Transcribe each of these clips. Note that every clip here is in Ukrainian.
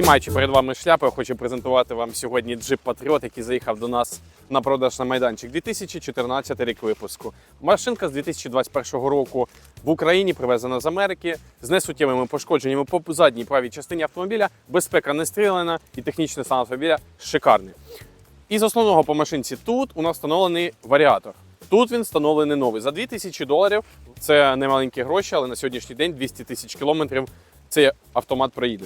Знімаючи перед вами шляпу, я хочу презентувати вам сьогодні джип Patriot, який заїхав до нас на продаж на майданчик. 2014 рік випуску. Машинка з 2021 року в Україні привезена з Америки з несуттєвими пошкодженнями по задній правій частині автомобіля. Безпека не стрілена і технічний стан автомобіля шикарний. Із основного по машинці тут у нас встановлений варіатор. Тут він встановлений новий. За 2000 доларів це не маленькі гроші, але на сьогоднішній день 200 тисяч кілометрів цей автомат проїде.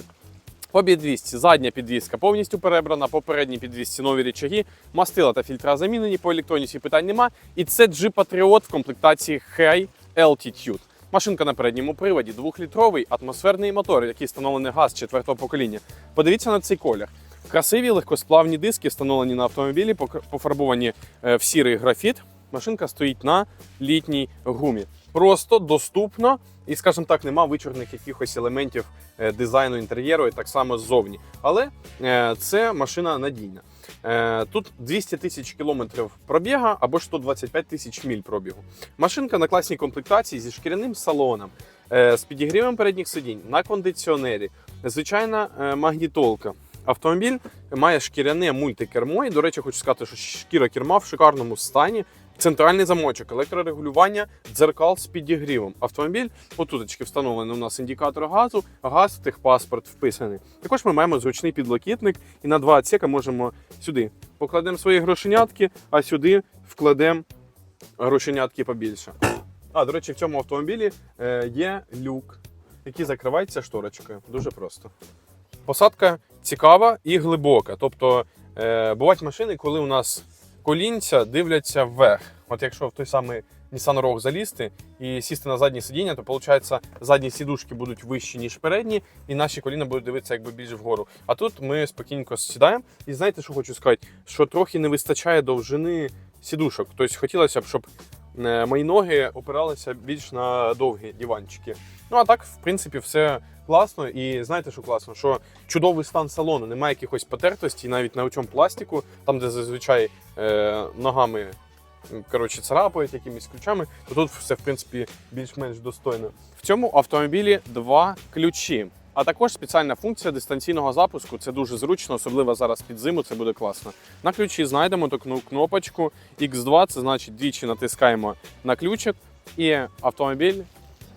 По підвісці задня підвіска повністю перебрана, по передній підвісці нові речаги, мастила та фільтра замінені, по електроніці питань нема. І це Jeep Patriot в комплектації High Altitude. Машинка на передньому приводі, двохлітровий атмосферний мотор, який встановлений газ четвертого покоління. Подивіться на цей колір. Красиві легкосплавні диски встановлені на автомобілі, пофарбовані е, в сірий графіт. Машинка стоїть на літній гумі. Просто доступно і, скажімо так, нема вичорних якихось елементів е, дизайну інтер'єру і так само ззовні. Але е, це машина надійна. Е, Тут 200 тисяч кілометрів пробіга або ж 125 тисяч міль пробігу. Машинка на класній комплектації зі шкіряним салоном, з підігрівом передніх сидінь, на кондиціонері, звичайна магнітолка. Автомобіль має шкіряне мультикермо. І, до речі, хочу сказати, що шкіра керма в шикарному стані. Центральний замочок, електрорегулювання, дзеркал з підігрівом. Автомобіль, отуточки встановлений у нас індикатор газу, газ, техпаспорт вписаний. Також ми маємо зручний підлокітник, і на два отсека можемо сюди покладемо свої грошенятки, а сюди вкладемо грошенятки побільше. А, до речі, в цьому автомобілі е, є люк, який закривається шторочкою. Дуже просто. Посадка цікава і глибока. Тобто е, бувають машини, коли у нас колінця дивляться вверх. От якщо в той самий Nissan Rogue залізти і сісти на заднє сидіння, то виходить, задні сідушки будуть вищі, ніж передні, і наші коліна будуть дивитися якби більш вгору. А тут ми спокійненько сідаємо. І знаєте, що хочу сказати? Що трохи не вистачає довжини сідушок. Тобто хотілося б, щоб е, мої ноги опиралися більш на довгі диванчики. Ну а так, в принципі, все класно. І знаєте, що класно? Що чудовий стан салону, немає якихось потертості, навіть на цьому пластику, там, де зазвичай е, ногами коротше, царапають якимись ключами, то тут все в принципі більш-менш достойно. В цьому автомобілі два ключі. А також спеціальна функція дистанційного запуску. Це дуже зручно, особливо зараз під зиму. Це буде класно. На ключі знайдемо таку кнопочку X2, це значить двічі натискаємо на ключик, і автомобіль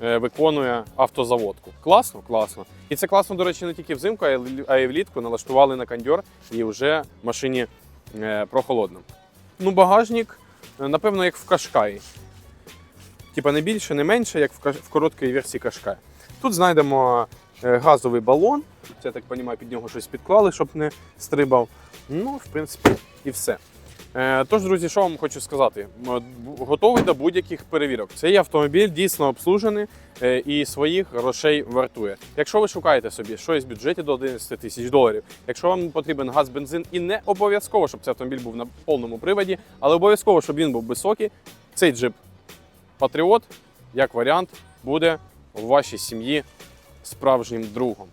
виконує автозаводку. Класно, класно. І це класно, до речі, не тільки взимку, а й влітку. Налаштували на кондьор і вже машині е, прохолодно. Ну, багажник, е, напевно, як в Кашкаї. Типа не більше, не менше, як в, короткій версії Кашкая. Тут знайдемо е, газовий балон. Я так розумію, під нього щось підклали, щоб не стрибав. Ну, в принципі, і все. Е, Тож, друзі, що вам хочу сказати? Готовий до будь-яких перевірок. Цей автомобіль дійсно обслужений е, і своїх грошей вартує. Якщо ви шукаєте собі щось в бюджеті до 11 тисяч доларів, якщо вам потрібен газ, бензин, і не обов'язково, щоб цей автомобіль був на повному приводі, але обов'язково, щоб він був високий, цей джип Патріот, як варіант, буде в вашій сім'ї справжнім другом.